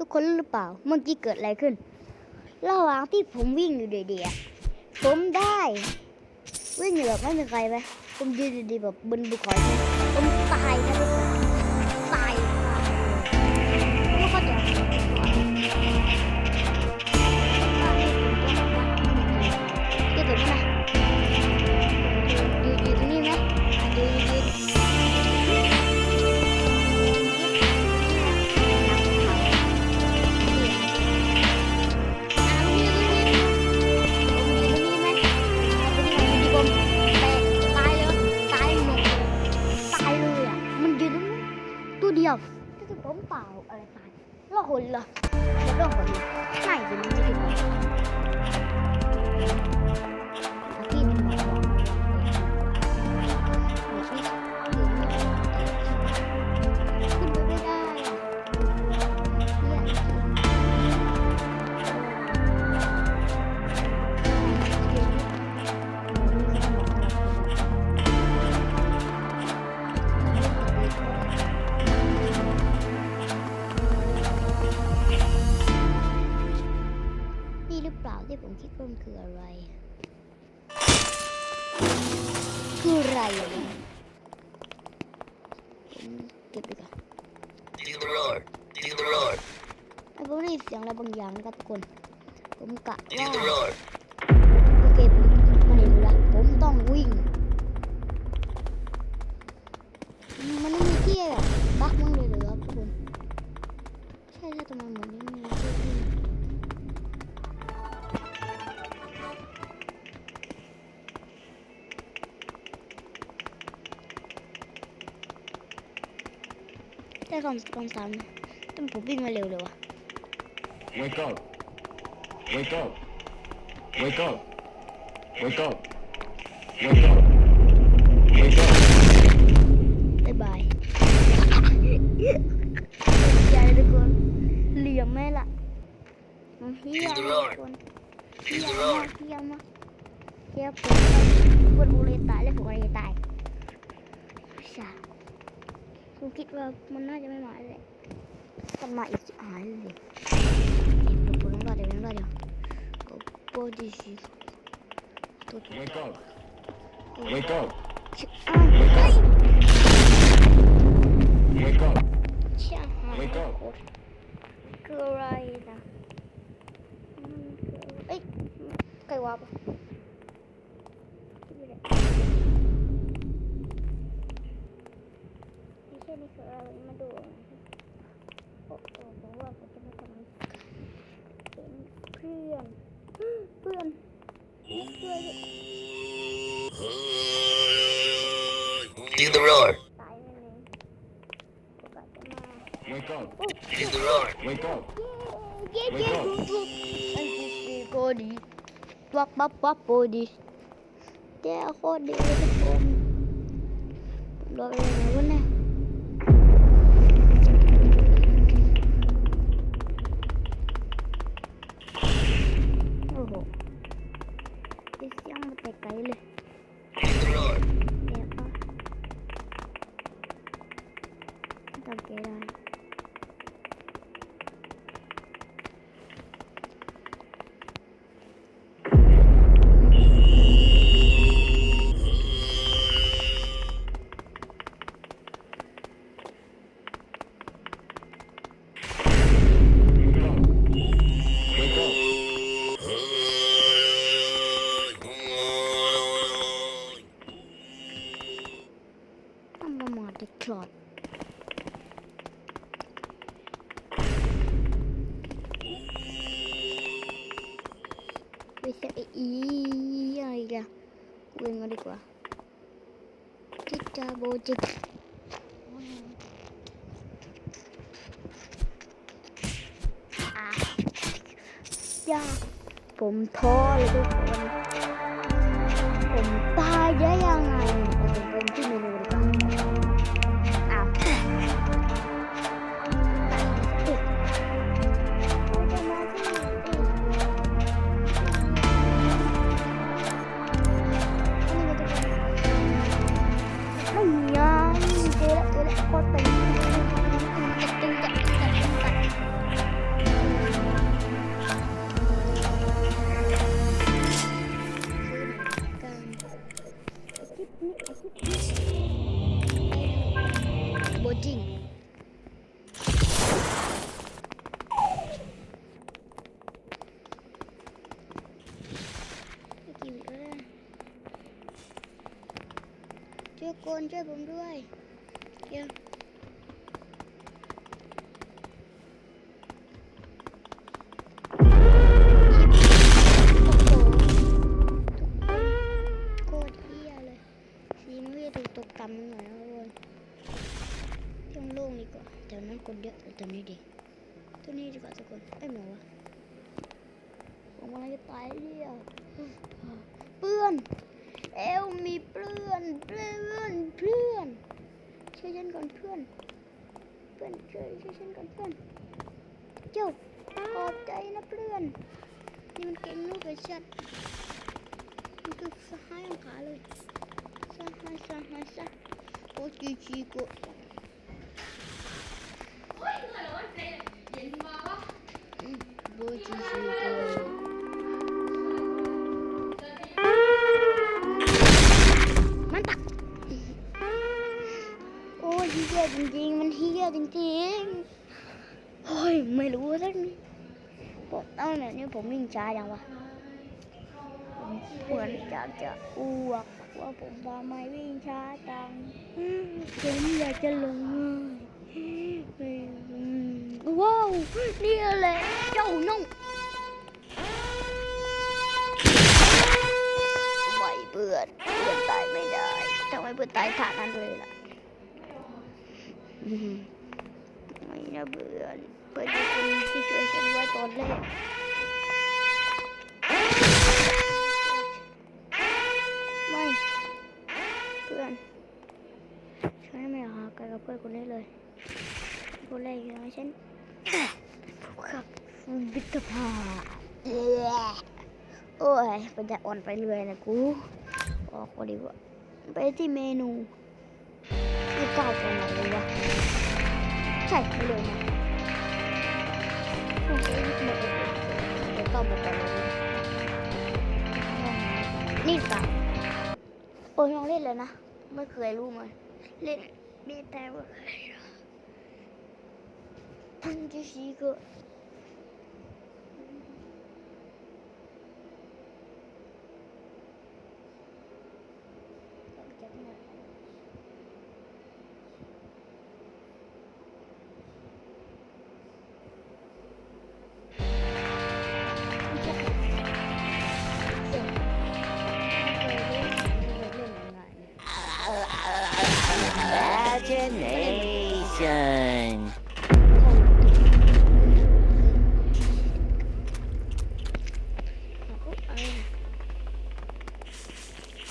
ทุกคนหรือเปล่า เมื่อกี้เกิดอะไรขึ้น ระหว่างที่ผมวิ่งอยู่เดีๆผมได้ วิ่งอยู่แบบไม่มีใครไหมผมยืนดีๆแบบบนบุคคลผมตายครับ ล่ ออะไรอะเนี่ยเก็บดีกว่า Deal the Lord. Deal the Lord. ไอ้ผมได้ยินเสียงอะไรบางอย่างนะครับทุกคน ผมกะว่าโอเคผมมันเห็นแล้วผมต้องวิ่ง มันไม่มีที่แบบบักมั่งเลยเหรอครับทุกคน ใช่ใช่ทำไมเหมือน ได้คำคำสั่งแต่ผมวิ่งมาเร็วเลยวะ Wake up. Wake up. Wake up. Wake up. Wake up. Wake up. บายบายใจทุกคนเหลี่ยมไหมล่ะมันเฮียทุกคนเฮีย Deal the มาก Lord. เฮียมากเฮียผมคนบุรีตายแล้วผมก็เลยตายใช่ ผมคิดว่ามันน่าจะไม่มาเลยมันมาอีกหายเลยเดี๋ยวผมรอเดี๋ยวผมรอเดี๋ยวก็โปรดิชิตัว Wake up. Wake up. อ้าวเฮ้ย Wake up. เชี่ยหาย Wake up คืออะไรนะมันคือเอ้ยใครวะปะไม่ได้ไม่ใช่นี่คืออะไรมาดูโอ้โหผมว่าผมจะไม่ทำมันเป็นเพื่อน เพื่อนเพื่อน Deal the Lord. ตายแน่เลยโอกาสจะมา Wake up. Deal the Lord. Wake up. เย้เย้ทุกทุกอันที่สี่ก็ดีปักปักปักโปดีเจ้าโคตรดีเลยทุกคนรอไปไหนวะเนี่ยโอ้โหเสียงมาแต่ไกลเลย จำเก จาโบจิกอะยากผมท้อเลยทุกคน ผมตายได้ยังไงเอาผมเป็นที่เมนู คนช่วยผมด้วยเดี๋ยวโคตรเฮียเลยสีมันก็จะถูกตกต่ำหน่อยนะทุกคนที่มันโล่งดีกว่าแต่นั้นคนเยอะแต่ตัวนี้ดีตัวนี้ดีกว่าทุกคนไอ้หมอวะผมกำลังจะตายเรียวเปื้อน เอวมีเปื้อนเปื้อนเพื่อนช่วยฉันก่อนเพื่อน เพื่อนช่วยช่วยฉันก่อนเพื่อนเจ้าขอบใจนะเพื่อน นี่มันเก่งลูกกับฉันมันคือสหายของขาเลยสหายสหายสหายโอ้จีจีโกะอืมโอ้จีจีโก ยเฮียจริงๆ มันเฮียจริงๆ โอ้ย ไม่รู้สักนิดผมตั้งแบบนี้ผมวิ่งช้าจังวะผมเหมือนอยากจะอ้วกว่าผมทำไมวิ่งช้าจังผมอยากจะลงเลยว้าวนี่แหละเจ้าน้องไม่เบื่อเบื่อตายไม่ได้ทำไมเบื่อตายขาดนั้นเลยล่ะ ไม่นะเบื่อเพื่อนที่คุณที่ช่วยฉันไว้ตอนแรกไม่เพื่อนฉันไม่อยากหากันกับเพื่อนคนนี้เลยคนแรกนะฉันขับบิตภาเอ้โอ้ยมันจะอ่อนไปเรื่อยนะกูออกก็ดีกว่าไปที่เมนู เก่าตรงไหนเลยวะใช่ไม่เลยนะโอ้ยหมดเลยเดี๋ยวต่อหมดไปเลยนี่ป่ะโอ้ยลองเล่นเลยนะ ไม่เคยรู้มันเล่นมีแต่ว่าพันจะชีก็ Imagination.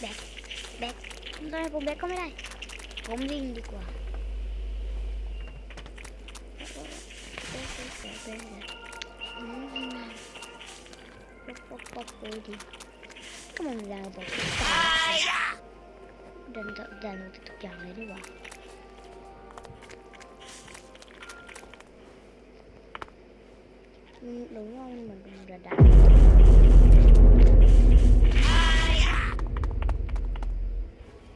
แบกแบกทำไมผมแบกก็ไม่ได้ผมวิ่ งดีกว่าอืมป๊อกป๊อกป๊อกเลยดิก็มันเวลาบอกเดินเดินทุกอย่างเลยดีกว่ามันหรือว่ามันเหมือนเป็นระดับ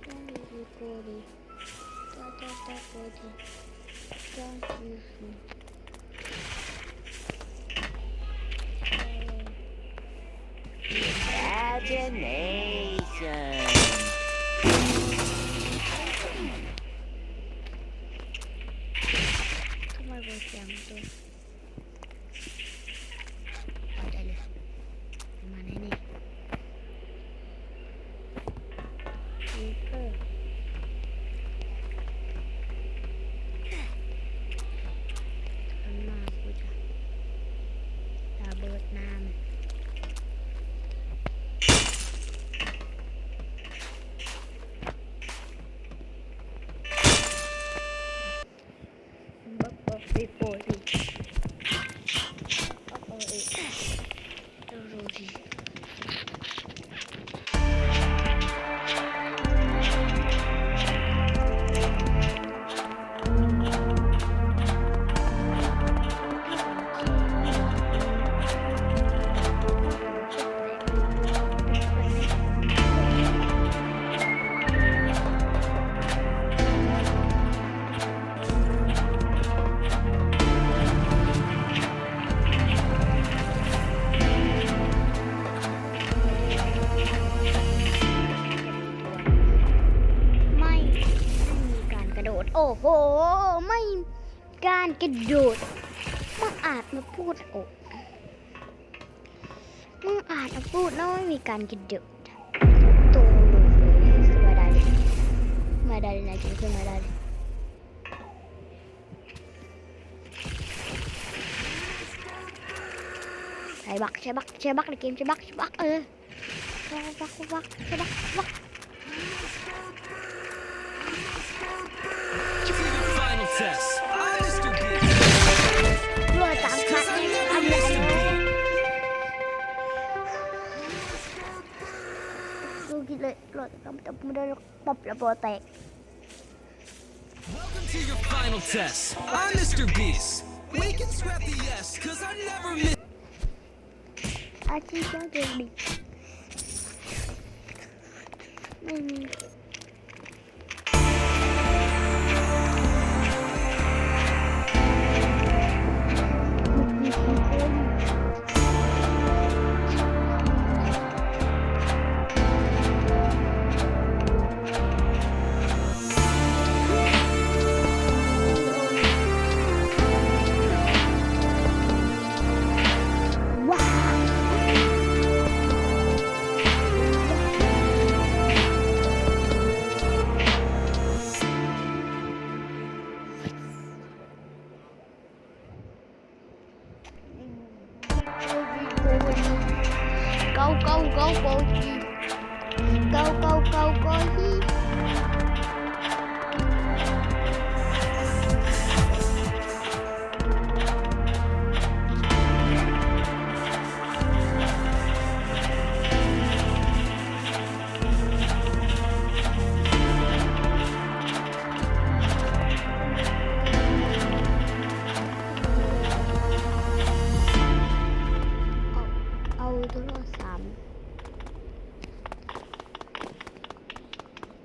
Gori, gori. Da, da, da, gori. Da, yu, yu. Imagination. ทำไมเบอร์เสียงตัวเอาใจเลยมาแน่นี่ซีเกอร์ทำมากูจะระเบิดน้ำ บั ก ห ไม่การกระโดดมึงอาจมาพูดโอกมึงอาจมาพูดนะว่าไม่มีการกระโดดโตเลยขึ้นมาได้มาได้นะจริงขึ้นมาได้ใช้บักใช้บักใช้บักในเกมใช้บักใช้บักเออใช้บักบักใช้บักบัก Final test. I'm Mr. Beast. เมื่อต่างคัดให้ทำอะไรดูกินเลยหลอดกำ จับมือได้ปอบระเบิดแตก Welcome to your final test. I'm Mr. Beast. We can scrap the yes, cause I never miss. อาชีพต้อ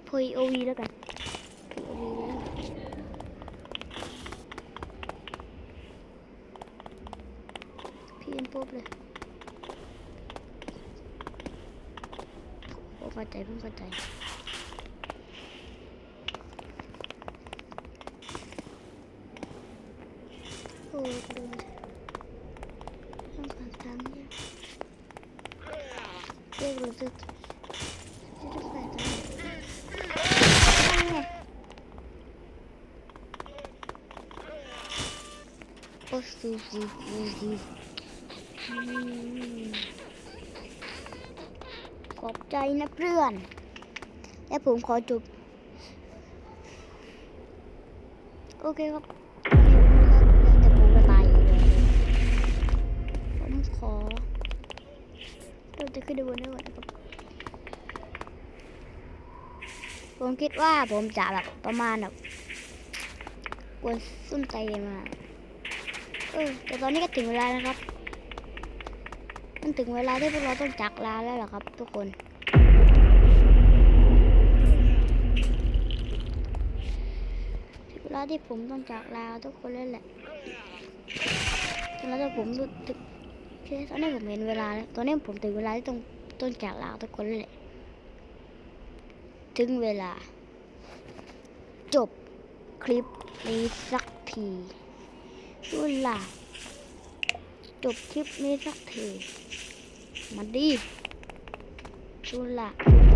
พยโอวีแล้วกันพยโอวีแล้วพี่เอ็นปุ๊บเลยผมเข้าใจผมเข้าใจโอ้ยดูต้องการทางเนี่ยเรียกรู้สึกที่จะใส่ตัวนั่นไง โอ้สูสูสูสูอืมขอบใจนะเพื่อน และผมขอจบ โอเคครับแต่ผมก็ตายอยู่เลยผมขอเราจะขึ้นไปบนได้ก่อนะครับผมคิดว่าผมจะแบบประมาณแบบกวนส้นใจมา เออแต่ตอนนี้ก็ถึงเวลานะครับ มันถึงเวลาที่พวกเราต้องจากลาแล้วเหรอครับ ทุกคน ถึงเวลาที่ผมต้องจากลาทุกคนแล้วแหละถึงเวลาที่ผมรู้สึกโอเคตอนนี้ผมเห็นเวลาแล้วตอนนี้ผมถึงเวลาที่ต้องต้องจากลาทุกคนแล้วแหละ ถึงเวลา จบคลิปนี้สักที ดุล่ะ จบคลิปนี้สักทีมาดีดุล่ะ